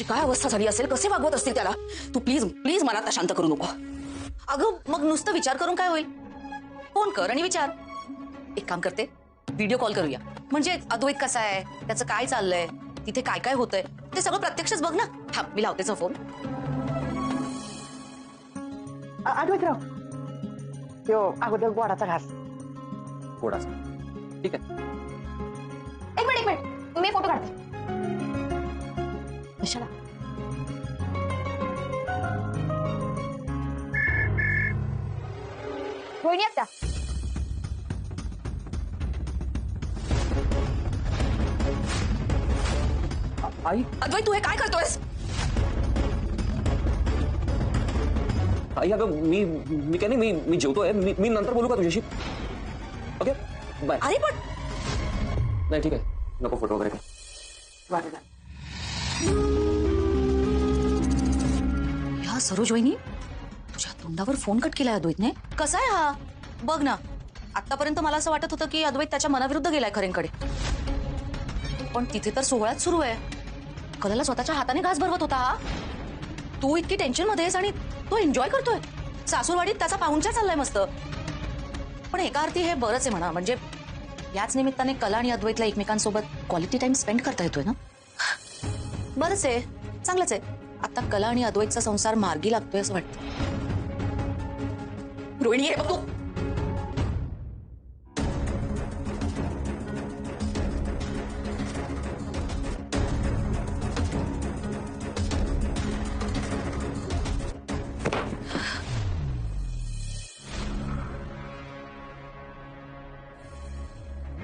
त्याची काय अवस्था झाली असेल? कसे वागवत असतील त्याला? तू प्लीज प्लीज मला आता शांत करू नको. अगं मग नुसतं विचार करून काय होईल? फोन कर आणि विचार. एक काम करते व्हिडिओ कॉल करूया. म्हणजे अद्वैत कसा आहे? त्याचं काय चाललंय? तिथे काय काय होतंय? ते सगळं प्रत्यक्षच बघ ना. थांब मी लावतेच फोन आठवतराव त्यो अगोदर गोडाचा घास. थोडासा ठीक आहे. एक मिनिट एक मिनिट. मी फोटो काढते. रोहिणी आहेत त्या आई अद्वैत तू हे काय करतोयस आई अगं मी मी काय नाही मी मी जेवतोय मी मी नंतर बोलू का तुझ्याशी ओके बाय अरे पण नाही ठीक आहे नको फ़ोटो वगैरे काय ह्या सरोज वहिनी तुझ्या तोंडावर फोन कट केलाय अद्वैतने. कसा आहे हा? बघ ना. आतापर्यंत मला असं वाटत होतं की अद्वैत त्याच्या मनाविरुद्ध गेलाय खरेंकडे. पण तिथे तर सोहळाच सुरू आहे. कलाला स्वतःच्या हाताने घास भरवत होता हा. तू इतकी टेन्शनमध्ये आहेस आणि तो एन्जॉय करतोय. सासूरवाडीत त्याचा पाहुणचा चाललाय मस्त. पण एका अर्थी हे बरंच आहे म्हणा. म्हणजे याच निमित्ताने कला आणि अद्वैतला एकमेकांसोबत क्वालिटी टाइम स्पेंड करता येतोय ना? बरंच आहे. चांगलंच आहे. आता कला आणि अद्वैतचा संसार मार्गी लागतोय रोहिणी हे बघ.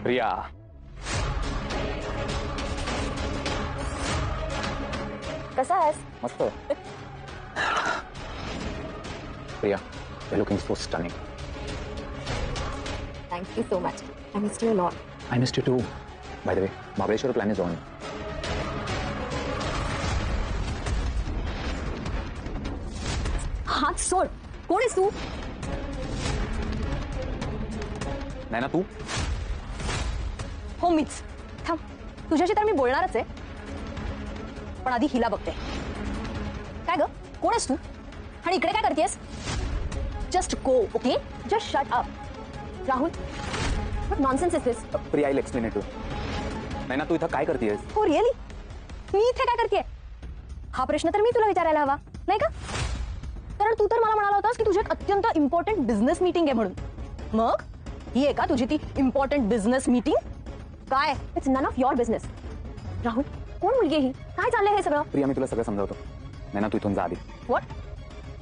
प्रिया आहेस मस्त Priya you looking so stunning thank you so much I miss you lot I missed you too by the way Mahabaleshwar plan is on हात सोड कोण आहेस तू? नाही ना तू। हो मीच। थांब। तुझ्याशी तर मी बोलणारच आहे. पण आधी हिला बघते. काय ग? कोण आहेस तू? आणि इकडे काय करतेस? Just go okay just shut up Rahul nonsense is this Priya I'll explain to नाही ना तू इथं काय करतेस हो रिअली मी इथे काय करते हा प्रश्न तर मी तुला विचारायला हवा नाही का? कारण तू तर मला म्हणाला होतास की तुझी एक अत्यंत इम्पॉर्टंट बिझनेस मीटिंग आहे म्हणून. मग? ही आहे का तुझी ती इम्पॉर्टंट बिझनेस मीटिंग काय? It's none of your business Rahul कोण मुलगी ही? काय चाललंय हे सगळं? प्रिया मी तुला सगळं समजावतो. ना तू इथून जा आधी. वॉट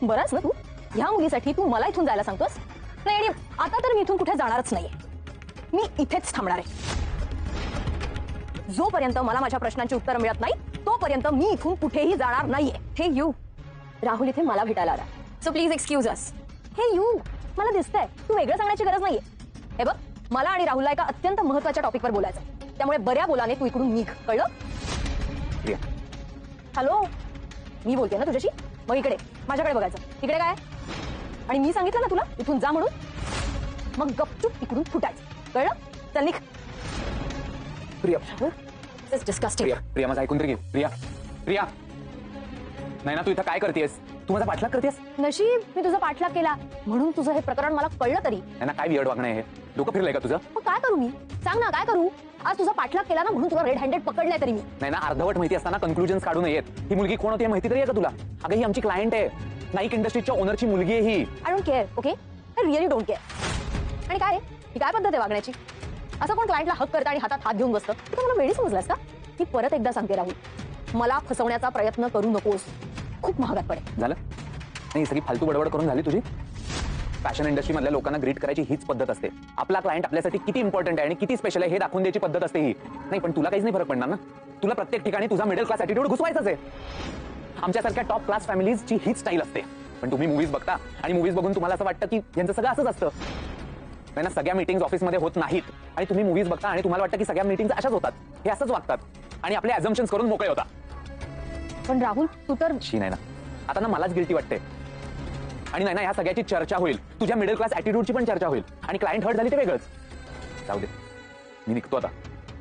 बरंच ना तू? ह्या मुलीसाठी तू मला इथून जायला सांगतोस? नाही आणि आता तर मी इथून कुठे जाणारच नाहीये. मी इथेच थांबणार आहे. जोपर्यंत मला माझ्या प्रश्नांची उत्तरं मिळत नाही तोपर्यंत मी इथून कुठेही जाणार नाहीये. हे यू राहुल इथे मला भेटायला आला. सो प्लीज़ एक्सक्यूज अस हे यू मला दिसतंय. तू वेगळं सांगण्याची गरज नाहीये. हे बघ मला आणि राहुलला एका अत्यंत महत्वाच्या टॉपिकवर बोलायचं. त्यामुळे बऱ्या बोलाने तू इकडून निघ. कळलं? हॅलो मी बोलते ना तुझ्याशी? मग इकडे. माझ्याकडे बघायचं. इकडे काय? आणि मी सांगितलं ना तुला इथून जा म्हणून. मग गपचूप इकडून फुटायचं. कळलं? चल निघ. प्रिया. डिस्कस्टिंग प्रिया प्रिया माझं ऐकून तरी घे. प्रिया प्रिया. नाही ना तू इथं काय करतेस तू माझा पाठलाग करतेस नशीब मी तुझा पाठलाग केला. म्हणून तुझं हे प्रकरण मला कळलं तरी. नाही ना काय विअर्ड वागणं आहे हे? डोकं फिरलंय का तुझं? मग काय करू मी? सांग ना काय करू? आज तुझा पाठलाग केला ना म्हणून तुला रेड हँडेड पकडलंय तरी मी. नाही ना अर्धवट माहिती असताना कन्क्लुजन काढू नयेत. ही मुलगी कोण होती माहिती तरी आहे का तुला? अगं ही आमची क्लायंट आहे. नाईक इंडस्ट्रीच्या ओनरची मुलगी आहे ही. I don't care okay I really don't care आणि काय ही काय पद्धत आहे वागण्याची? असं कोण क्लायंटला हक करतं आणि हातात हात घेऊन बसतं? तू मला वेळी समजलास का? मी परत एकदा सांगते राहुल. मला फसवण्याचा प्रयत्न करू नकोस. खूप महागात पडेल. झालं? नाही सगळी फालतू बडबड करून झाली तुझी? फॅशन इंडस्ट्री मधल्या लोकांना ग्रीट करायची हीच पद्धत असते. आपला क्लायंट आपल्यासाठी किती इम्पॉर्टंट आहे आणि किती स्पेशल आहे हे दाखवून द्यायची पद्धत असते ही. नाही पण तुला काहीच नाही फरक पडणार ना? तुला प्रत्येक ठिकाणी तुझा मिडल क्लास ऍटिट्यूड घुसवायचाच आहे. आमच्यासारख्या टॉप क्लास फॅमिलीजची हीच स्टाईल असते. पण तुम्ही मूवीज बघता आणि मूवीज बघून तुम्हाला असं वाटतं की यांचं सगळं असंच असतं. नाही ना सगळ्या मीटिंग ऑफिसमध्ये होत नाहीत आणि तुम्ही मूवीज बघता आणि तुम्हाला वाटतं की सगळ्या मीटिंग अशाच होतात. हे असंच वागतात. आणि आपले ऍझम्पन्स करून मोकळे होता. पण राहुल तू तर शी नाही ना. आता ना मलाच गिल्टी वाटते आणि नाही ना ह्या सगळ्याची चर्चा होईल. तुझ्या मिडल क्लास ऍटिट्यूडची पण चर्चा होईल. आणि क्लायंट हर्ट झाली ते वेगळंच. जाऊ दे. मी निघतो आता.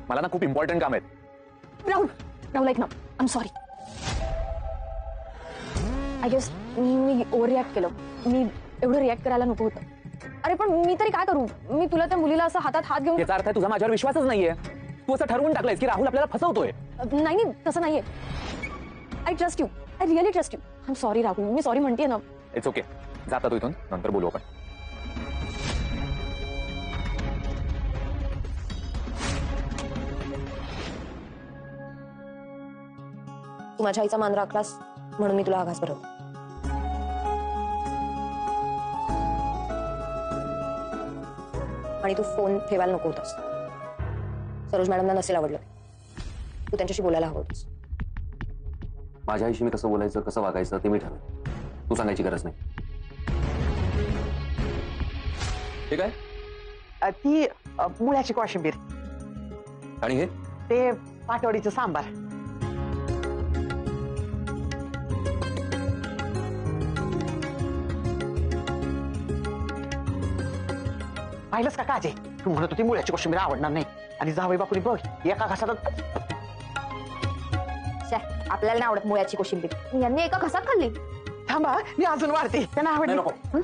मला ना खूप इम्पॉर्टंट काम आहेत. राहुल राहुल ऐक ना. आम सॉरी आय गेस मी ओव्हर रिॲक्ट केलं. मी एवढं रिॲक्ट करायला नको होतं. अरे पण मी तरी काय करू? मी तुला त्या मुलीला असं हातात हात घेऊन याचा अर्थ आहे तुझा माझ्यावर विश्वासच नाहीये. तू असं ठरवून टाकलंयस की राहुल आपल्याला फसवतोय. नाही नाही तसं नाहीये. I trust you I really trust you I am sorry Rahul. Me sorry म्हणते ना. इट्स ओके जाता तू इथून नंतर बोलू आपण तू माझ्या आईचा मान राखलास म्हणून मी तुला आघास भरवतो. आणि तू फोन ठेवायला नको होतास. सरोज मॅडमला नसेल आवडलं. तू त्यांच्याशी बोलायला हवं होतंस. माझ्या आईशी मी कसं बोलायचं कसं वागायचं ते मी ठरवेन. तू सांगायची गरज नाही. ठीक आहे? ती मुळ्याची कोशिंबीर. आणि हे? ते पाटवडीचं सांबार. पाहिलंस का काजे? तू म्हणत होती मुळ्याची कोशिंबीर आवडणार नाही. आणि जावई बापुरी बघ एका घासात आपल्याला नाही आवडत मुळ्याची कोशिंबीर. यांनी एका घसात खाल्ली. थांबा मी अजून वाढते. त्यांना नाही नको.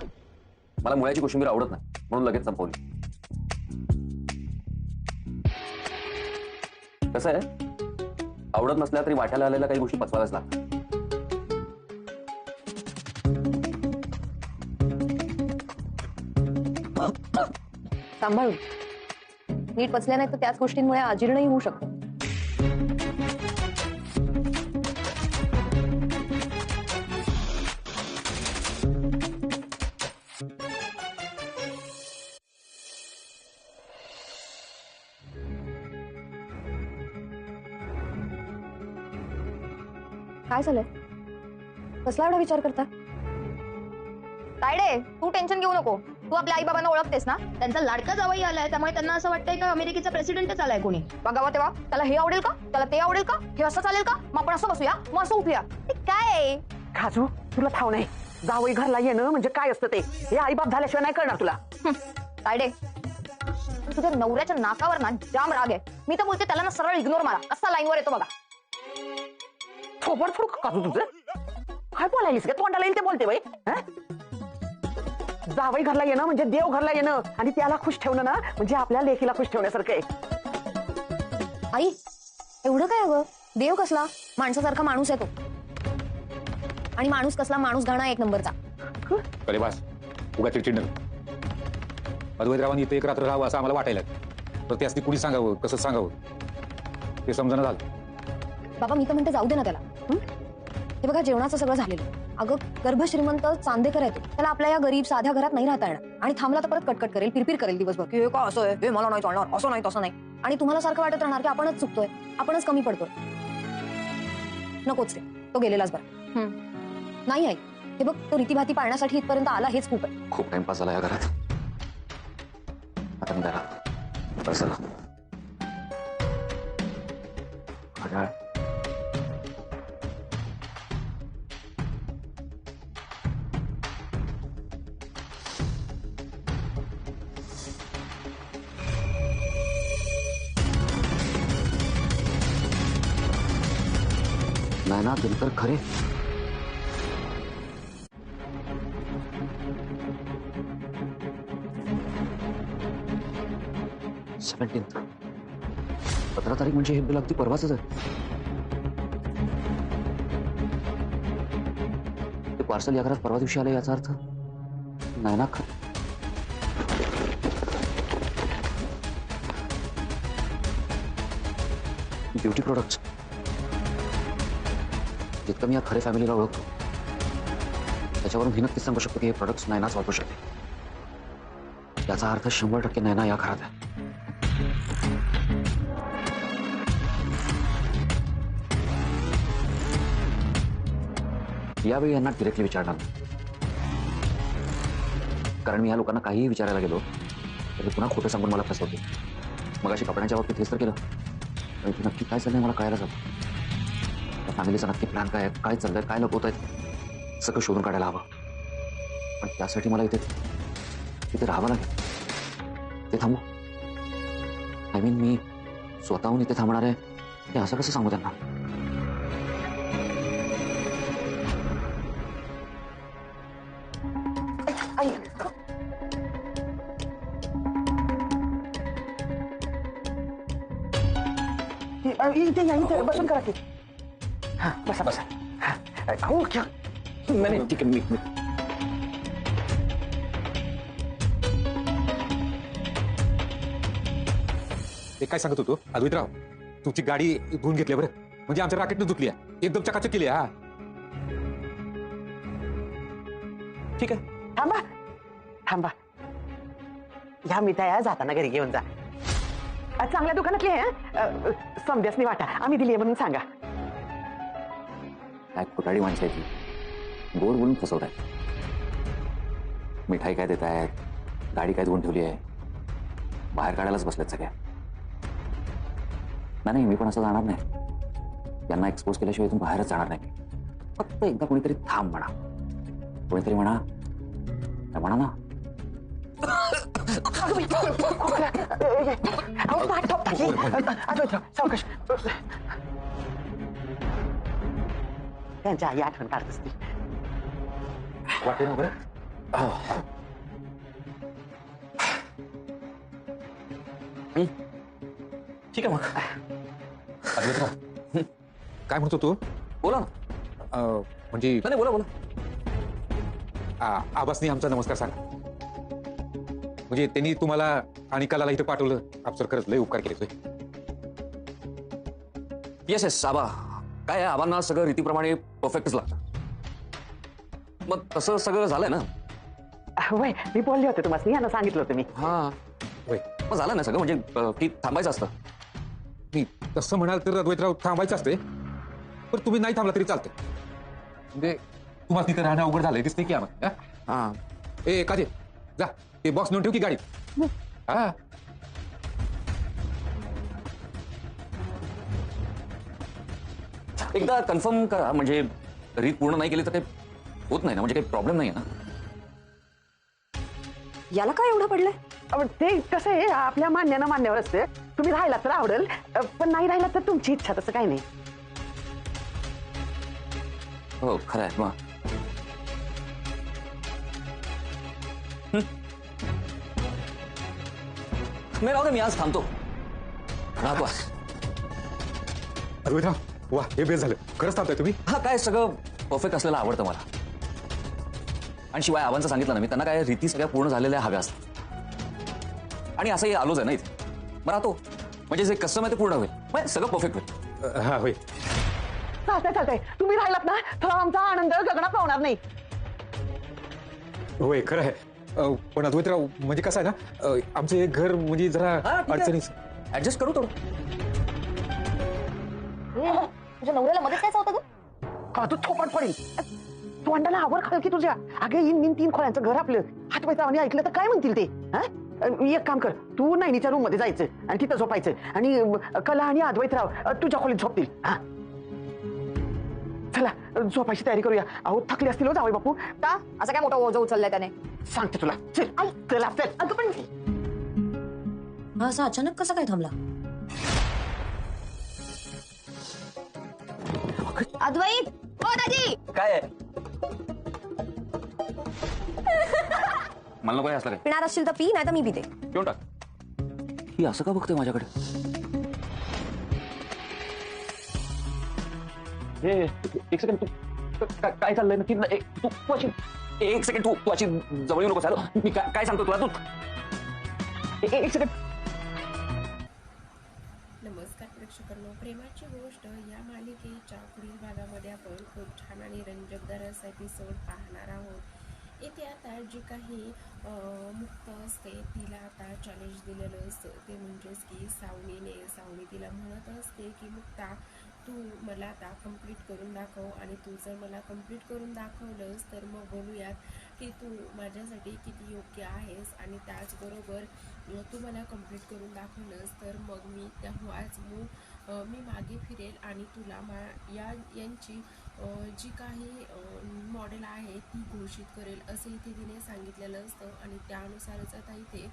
मला मुळ्याची कोशिंबीर आवडत नाही. म्हणून लगेच संपवली. कसं आहे? आवडत नसल्या तरी वाट्याला आलेल्या काही गोष्टी पचवाव्याच लागतात. सांभाळून. नीट पचल्या नाही तर त्याच गोष्टींमुळे अजीर्णही होऊ शकतो. काय झालंय? कसला एवढा विचार करता? तायडे तू टेन्शन घेऊ नको. तू आपल्या आई बाबांना ओळखतेस ना? त्यांचा लाडका जावई आलाय त्यामुळे त्यांना असं वाटतंय का अमेरिकेचा प्रेसिडेंटच आलाय कोणी? बघावं तेव्हा. त्याला हे आवडेल का? त्याला ते आवडेल का? हे असं चालेल का? मग आपण असं बसूया. मग असं उठूया. ते काय? आहे? खाजू तुला ठाव नाही. जावई घरला येणं म्हणजे काय असतं ते? हे आईबाप झाल्याशिवाय नाही कळणार तुला. हं, तायडे तुझ्या नवऱ्याच्या नाकावर ना जाम राग आहे. मी तर बोलते त्याला ना सरळ इग्नोर मारा. कसा लाईनवर येतो बघा. थोपड फोड काजू तुझं काय बोलायलीस का तोंडाला येईल ते बोलते बाई हं? जावई घरला येणं म्हणजे देव घरला येणं आणि त्याला खुश ठेवणं ना म्हणजे आपल्या लेखीला खुश ठेवण्यासारखं आहे आई एवढं काय हवं देव कसला माणसासारखा माणूस आहे तो आणि माणूस कसला माणूस घाणा एक नंबरचा अरे बास उगा चिडचिड नको अद्वैतरावांनी इथे एक रात्र राहावं असं आम्हाला वाटायला तर ते असती कुणी सांगावं कसं सांगावं ते समजणं झालं बाबा मी तर म्हणते जाऊ दे ना त्याला हं? बघा जेवणाचं सगळं झालेलं. अगं गर्भ श्रीमंत चांदेकर आहे तो. त्याला आपल्या या गरीब साध्या घरात नाही राहता येणार. आणि थांबला तर परत कटकट करेल पिरपिर करेल दिवसभर. की हे का असं आहे? हे मला नाही चालणार. असं नाही तसं नाही. आणि तुम्हाला सारखं वाटत राहणार की आपणच चुकतोय. आपणच कमी पडतोय. नकोच रे. तो गेलेलाच बरा. नाही आई. हे बघ तो रीतीभाती पाळण्यासाठी इथपर्यंत आला हेच खूप आहे. खूप टाइमपास झाला या घरात. आता बरं चला दिनकर खरे सेव्हन्टीन पंधरा तारीख म्हणजे हे बिल अगदी परवाच आहे ते पार्सल या घरात परवा दिवशी आलं याचा अर्थ नाही ना खरं ब्युटी प्रोडक्ट्स। जितकं मी या खरे फॅमिलीला ओळखतो. त्याच्यावरून ही नक्कीच सांगू शकतो की हे प्रोडक्ट्स नायनाच वापरू शकते. याचा अर्थ शंभर टक्के नैना या घरात आहे. यावेळी यांना डिरेक्टली विचारणार कारण मी या लोकांना काहीही विचारायला गेलो, तरी पुन्हा खोटं सांगून मला फसवते मग अशी कपड्यांच्या बाबतीत हेच तर केलं. नक्की काय चाललंय मला कळायला जातं त्या फॅमिलीचा नक्की प्लॅन काय आहे? काय चाललंय? काय लपवत आहेत सगळं शोधून काढायला हवं. पण त्यासाठी मला इथे इथे राहावं लागेल. ते थांबू. आय मीन मी स्वतःहून इथे थांबणार आहे. हे असं कसं सांगू त्यांना? इथे या इथे बसून करा की. बसा बसा हा, घ्या. नाही नाही, ठीक आहे मी मी- ते काय सांगत होतो? अद्वैतराव तुमची गाडी धुवून घेतली बरं. म्हणजे आमच्या राकेटनं धुतली. एकदम चकाचक केली हा. ठीक आहे. थांबा. थांबा. ह्या मिठाया जाताना घरी घेऊन जा. अ, चांगल्या दुकानातली आहे समध्यासनी वाटा. आम्ही दिली म्हणून सांगा. काय खोटाडी माणसं आहे ती गोड फसवत आहे मिठाई काय देत आहेत गाडी काय धुवून ठेवली आहे बाहेर काढायलाच बसल्यात सगळ्या नाही मी पण असं जाणार नाही त्यांना एक्सपोज केल्याशिवाय इथून बाहेरच जाणार नाही फक्त एकदा कोणीतरी थांब म्हणा कोणीतरी म्हणा म्हणा ना. अ, अ? अ, सावकाश त्यांच्या आई आठवण काढत असतील वाटेल ना बरं ठीक आहे मग काय म्हणतो तू बोला ना अं, म्हणजे नाही बोला बोला आ- आबासनी आमचा नमस्कार सांगा म्हणजे त्यांनी तुम्हाला आणि कलाला इथं पाठवलं. अफसर खरंच लय उपकार केले तुझे येस येस आबा. काय आहे? आबांना सगळं रीतीप्रमाणे परफेक्टच लागतं मग तसं सगळं झालंय ना? वय मी बोलले होते तुम्हाला यांना सांगितलं होतं मी. हा. होय मग झालं ना सगळं? म्हणजे अं, की थांबायचं असतं? मी तसं म्हणाल तर अद्वैतराव थांबायचं असते पण तुम्ही नाही थांबला तरी चालतंय. म्हणजे तुम्हाला तिथं राहणं अवघड झालंय दिसते की आम्हाला हा? हा. ए काजे जा ते बॉक्स नेऊन ठेव की गाडीत हा? एकदा कन्फर्म करा. म्हणजे रीत पूर्ण नाही केली तर काही होत नाही ना? म्हणजे काही प्रॉब्लेम नाही ना? याला काय एवढं पडलंय? अहो, ते कसं आहे आपल्या मान्यानं मान्यावर असते. तुम्ही राहिला तर आवडेल अ, पण नाही राहिला तर तुमची इच्छा तसं काही नाही. हो खरं आहे. मग? हं. नाही राहू दे मी आज थांबतो. राहतो आज. अद्वैतराव वा हे बेस झालं. खरंच थांबताय तुम्ही? हा काय सगळं परफेक्ट असलेलं आवडतं मला. आणि शिवाय आबांचं सांगितलं ना मी त्यांना काय रीती सगळ्या पूर्ण झालेल्या हव्या असतात. आणि असंही आलोच आहे ना इथे. मग राहतो म्हणजे जे कस्टम आहे ते पूर्ण होईल. मग सगळं परफेक्ट होईल. अ, हा होय चालतंय चालतंय तुम्ही राहिलात ना तर आमचा आनंद गगनात पावणार नाही. होय खरं आहे. अ, पण अद्वैतराव म्हणजे कसं आहे ना अ, आमचं हे घर म्हणजे जरा अडचणीच. ऍडजस्ट करू थोडं. तुझ्या नवऱ्याला मदत काय होतं का तू थोपट पडेल. तोंडाला आवर खाल की तुझ्या. अगे इन इन तीन खोल्यांचं घर आपलं. हात पैसावानी ऐकलं तर काय म्हणतील ते? हा? एक काम कर तू नैनीच्या रूममध्ये जायचं आणि तिथं झोपायचं. आणि कला आणि अद्वैतराव तुझ्या खोलीत झोपतील. हा? चला झोपायची तयारी करूया. अहो थकले असतील हो जावई बापू. का? असं काय मोठा ओझ उचललाय त्याने? सांगते तुला. चल चला चल. अगं पण असा अचानक कसा काय थांबला? अद्वैत हो दादी काय आहे? मला नको हे असलं काय पिणार असशील तर पी नाही तर मी पिते. घेऊन टाक. ही असं का बघतोय माझ्याकडे? हे एक सेकंड तू का- काय चाललंय? नक्की न- एक- तू तू अशी एक सेकंड तू तू अशी जवळ येऊ नको मी काय काय सांगतो तुला तू? ए- ए- एक सेकंड रंजक एपिसोड पाहणार आहोत. इथे आता जी काही मुक्त असते तिला आता चॅलेंज दिलेलं असतं. ते म्हणजेच की सावनीने सावनी तिला म्हणत असते की मुक्ता तू मला आता कंप्लीट करून दाखव आणि तू जर मला कंप्लीट करून दाखवलंस तर मग बोलूयात की तू माझ्यासाठी किती योग्य आहेस आणि त्याचबरोबर तू मला कंप्लीट करून दाखवलंस तर मग मी तेव्हाच मग मी मागे फिरेल आणि तुला मा या यांची जी काही मॉडेल आहे ती घोषित करेल असं इथे तिने सांगितलेलं असतं. आणि त्यानुसारच आता इथे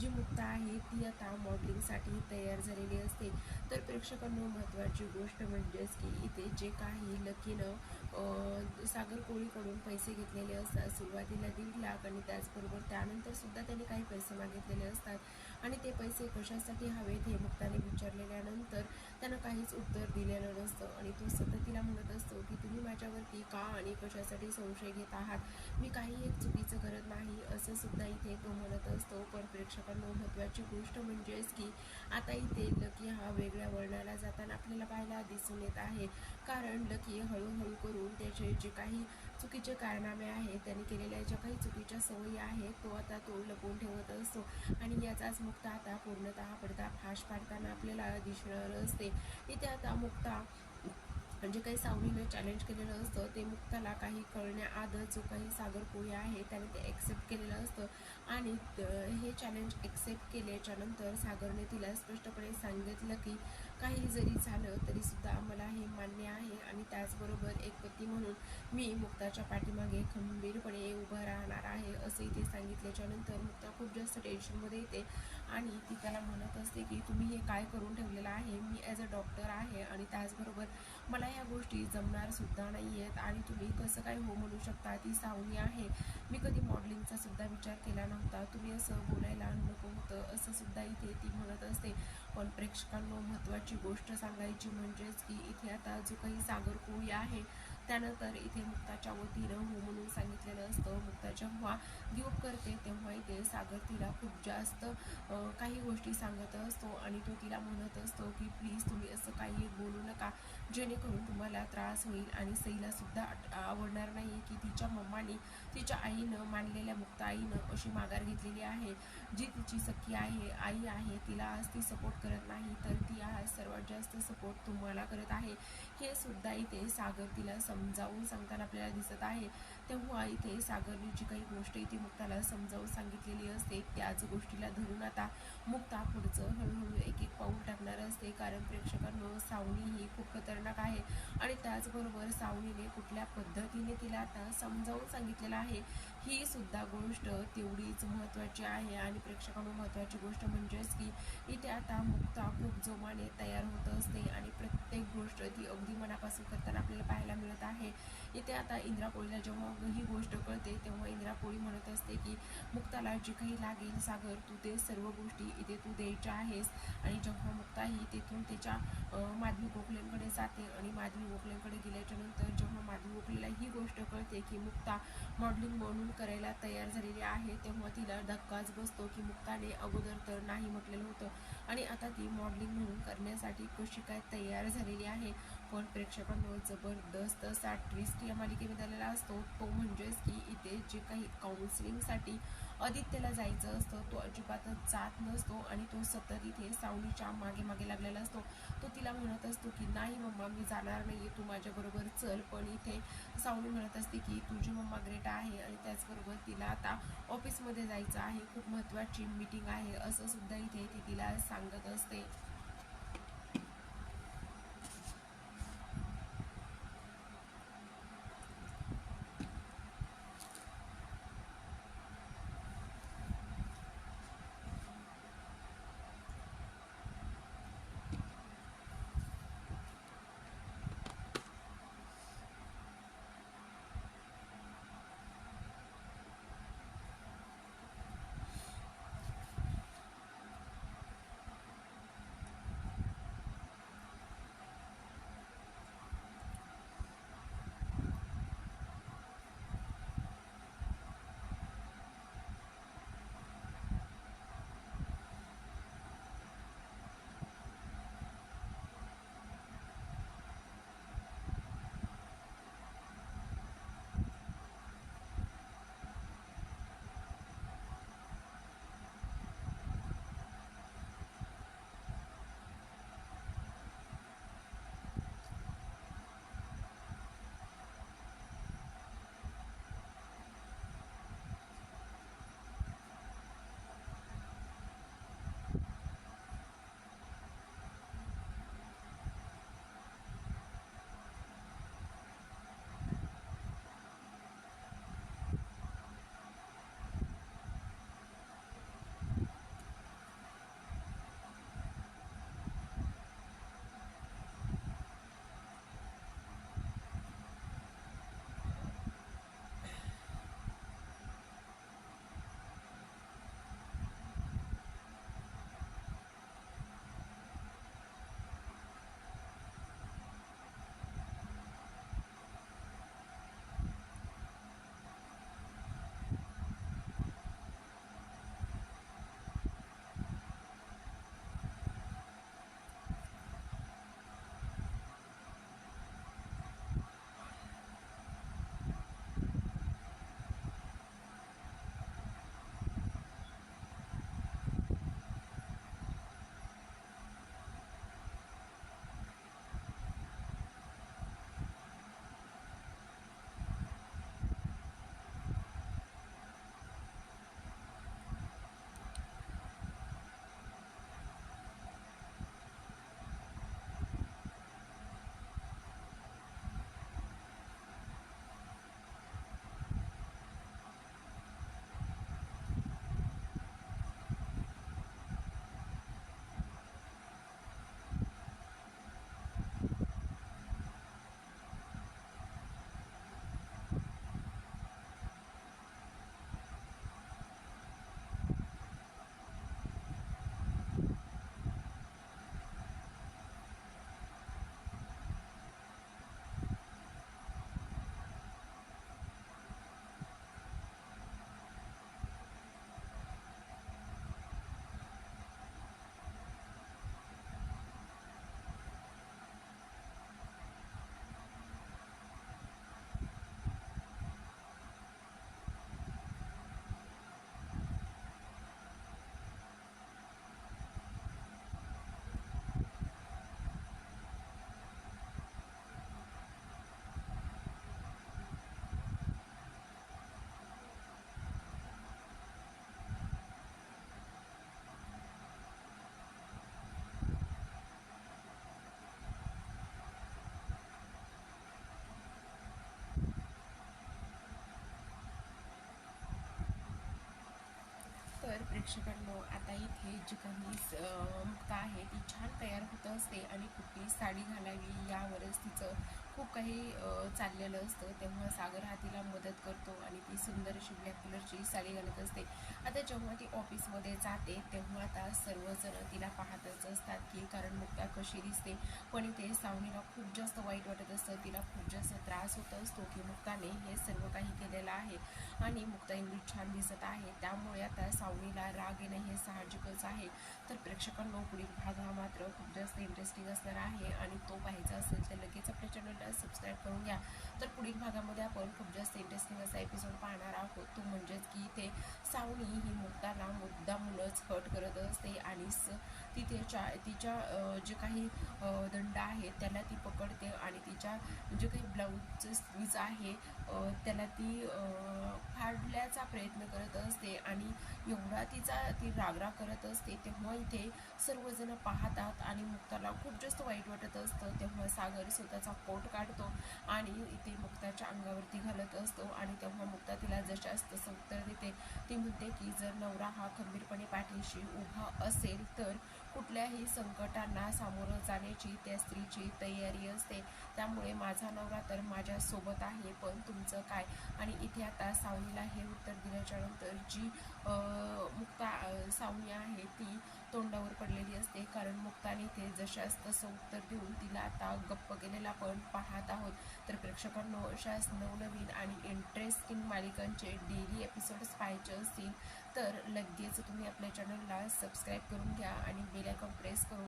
जी मुक्ता आहे ती आता मॉडेलिंगसाठी तयार झालेली असते. तर प्रेक्षकांना महत्त्वाची गोष्ट म्हणजेच की इथे जे काही लकीनं सागर कोळीकडून पैसे घेतलेले असतात सुरुवातीला दीड लाख आणि त्याचबरोबर त्यानंतरसुद्धा त्यांनी काही पैसे मागितलेले असतात. आणि ते पैसे कशासाठी हवेत हे मुक्ताने विचारलेल्यानंतर त्यानं काहीच उत्तर दिलेलं नसतं. आणि तो सतत तिला म्हणत असतो की तुम्ही माझ्यावरती का आणि कशासाठी संशय घेत आहात? मी काही एक चुकीचं करत नाही असं सुद्धा इथे तो म्हणत असतो. पण प्रेक्षकांना महत्त्वाची गोष्ट म्हणजेच की आता इथे लकी हा वेगळ्या वळणाला जाताना आपल्याला पाहायला दिसून येत आहे. कारण लकी हळूहळू करून त्याचे जे काही चुकीचे कारनामे आहेत त्यांनी केलेल्या ज्या काही चुकीच्या सवयी आहेत तो आता तो लपवून ठेवत असतो. आणि याचाच मुक्ता आता पूर्णतः पडदा फाश पाडताना आपल्याला दिसणार असते. इथे आता मुक्ता म्हणजे काही सावलीनं चॅलेंज केलेलं असतं. ते मुक्ताला काही कळण्याआधच जो काही सागर कोळी आहे त्याने ते ॲक्सेप्ट केलेलं असतं. आणि हे चॅलेंज ॲक्सेप्ट केल्याच्यानंतर सागरने तिला स्पष्टपणे सांगितलं की काही जरी झालं तरी सुद्धा मला हे मान्य आहे आणि त्याचबरोबर एक पती म्हणून मी मुक्ताच्या पाठीमागे खंबीरपणे उभं राहणार आहे असं इथे सांगितल्याच्या नंतर मुक्ता खूप जास्त टेन्शनमध्ये येते आणि ती त्याला म्हणत असते की तुम्ही हे काय करून ठेवलेलं आहे? मी ॲज अ डॉक्टर आहे आणि त्याचबरोबर मला या गोष्टी जमणार सुद्धा नाही आहेत आणि तुम्ही कसं काय हो म्हणू शकता? ती सावली आहे. मी कधी मॉडेलिंगचा सुद्धा विचार केला नव्हता. तुम्ही असं बोलायला नको होतं असं सुद्धा इथे ती म्हणत असते. पण प्रेक्षकांना महत्त्वाची गोष्ट सांगायची म्हणजेच की इथे आता जो काही सागर कोळी आहे त्यानंतर इथे मुक्ताच्या वतीनं हो म्हणून सांगितलेलं असतं. मुक्ता जेव्हा गिवअप करते तेव्हा इथे सागर तिला खूप जास्त काही गोष्टी सांगत असतो आणि तो तिला म्हणत असतो की प्लीज तुम्ही असं काही बोलू नका. जेणेकरून तुम्हाला त्रास होईल आणि सईला सुद्धा आवडणार नाही की तिच्या मम्माने तिच्या आईनं मानलेल्या मुक्ता आईनं अशी माघार घेतलेली आहे. जी तिची सखी आहे आई आहे तिला आज ती सपोर्ट करत नाही तर ती आज सर्वात जास्त सपोर्ट तुम्हाला करत आहे. हे सुद्धा इथे सागर तिला समजावून सांगताना आपल्याला दिसत आहे. तेव्हा इथे सागरने जी काही गोष्ट इथे मुक्ताला समजावून सांगितलेली असते. त्याच गोष्टीला धरून आता मुक्ता पुढचं हळूहळू एक एक पाऊल टाकणार असते. कारण प्रेक्षकांनो सावनी ही खूप खतरनाक आहे. आणि त्याचबरोबर सावनीने कुठल्या पद्धतीने तिला आता समजावून सांगितलेलं आहे. ही सुद्धा गोष्ट तेवढीच महत्त्वाची आहे आणि प्रेक्षकांना महत्त्वाची गोष्ट म्हणजेच की इथे आता मुक्ता खूप जोमाने तयार होत असते आणि प्रत्येक गोष्ट ती अगदी मनापासून करताना आपल्याला पाहायला मिळत आहे. इथे आता इंदिरा कोळीला जेव्हा ही गोष्ट कळते तेव्हा इंदिरा कोळी म्हणत असते की मुक्ताला जे काही लागेल सागर तू ते सर्व गोष्टी इथे तू द्यायच्या आहेस. आणि जेव्हा मुक्ता ही तिथून तिच्या माधवी गोखलेंकडे जाते आणि माधवी गोखलेंकडे गेल्याच्यानंतर जेव्हा माधवी गोखलेला ही गोष्ट कळते की मुक्ता मॉडेलिंग म्हणून करायला तयार झालेली आहे. तेव्हा तिला धक्काच बसतो की मुक्ताने अगोदर तर नाही म्हटलेलं होतं. आणि आता ती मॉडेलिंग म्हणून करण्यासाठी कशी काय तयार झालेली आहे पण प्रेक्षकांवर जबरदस्त असा ट्विस्ट या मालिकेमध्ये आलेला असतो. तो म्हणजेच की इथे जे काही काउन्सिलिंगसाठी आदित्यला जायचं असतं तो अजिबातच जात नसतो आणि तो सतत इथे सावलीच्या मागे मागे लागलेला असतो. तो तिला म्हणत असतो की नाही मम्मा मी जाणार नाही तू माझ्याबरोबर चल. पण इथे सावली म्हणत असते की तुझी मम्मा ग्रेट आहे आणि त्याचबरोबर तिला आता ऑफिसमध्ये जायचं आहे. खूप महत्त्वाची मीटिंग आहे. असं सुद्धा इथे ती तिला सांगत असते. प्रेक्षकांनो आता इथे जी काही मुक्ता आहे ती छान तयार होत असते आणि कुठली साडी घालावी यावरच तिचं खूप काही चाललेलं असतं. तेव्हा सागर हा तिला मदत करतो आणि ती सुंदर अशी ब्लॅक कलरची साडी घालत असते. आता जेव्हा ती ऑफिसमध्ये जाते तेव्हा आता सर्वजण तिला पाहतच असतात की कारण मुक्ता कशी दिसते पण इथे सावनीला खूप जास्त वाईट वाटत असतं तिला खूप जास्त त्रास होत असतो की मुक्ताने हे सर्व काही केलेलं आहे आणि मुक्ता एवढी छान दिसत आहे. त्यामुळे आता सावनीला राग येणं हे साहजिकच आहे. तर प्रेक्षकांनो पुढील भाग हा मात्र खूप जास्त इंटरेस्टिंग असणार आहे आणि तो पाहायचा असेल तर लगेच आपल्या चॅनलला सबस्क्राईब करून घ्या. तर पुढील भागामध्ये आपण खूप जास्त इंटरेस्टिंग असा एपिसोड पाहणार आहोत. तो म्हणजेच की इथे सावनी ही मुक्ताला मुद्दामूनच हट करत असते आणि स चार तिच्या तिच्या जे काही दंड आहे त्याला ती पकडते आणि तिच्या जे काही ब्लाऊजचं स्वीच आहे त्याला ती फाडल्याचा प्रयत्न करत असते आणि एवढा तिचा ती रागराग करत असते तेव्हा इथे सर्वजण पाहतात आणि मुक्ताला खूप जास्त वाईट वाटत असतं. तेव्हा सागर स्वतःचा पोट काढतो आणि इथे मुक्ताच्या अंगावरती घालत असतो आणि तेव्हा मुक्ता तिला जशास तसं उत्तर देते. ती म्हणते की जर नवरा हा खंबीरपणे पाठीशी उभा असेल तर कुठल्याही संकटांना सामोरं जाण्याची त्या स्त्रीची तयारी असते. त्यामुळे माझा नवरा तर माझ्यासोबत आहे पण तुमचं काय? आणि इथे आता सावनीला हे उत्तर दिल्याच्या नंतर जी मुक्ता सावनी आहे ती तोंडावर पडलेली असते. कारण मुक्ताने इथे जशास तसं उत्तर देऊन तिला आता गप्प केलेला आपण पाहत आहोत. तर प्रेक्षकांनो अशाच नवनवीन आणि इंटरेस्टिंग मालिकांचे डेली एपिसोड्स पाहायचे असतील तर लगेच तुम्ही आपल्या चॅनलला सबस्क्राईब करून घ्या आणि बेल आयकॉन प्रेस करून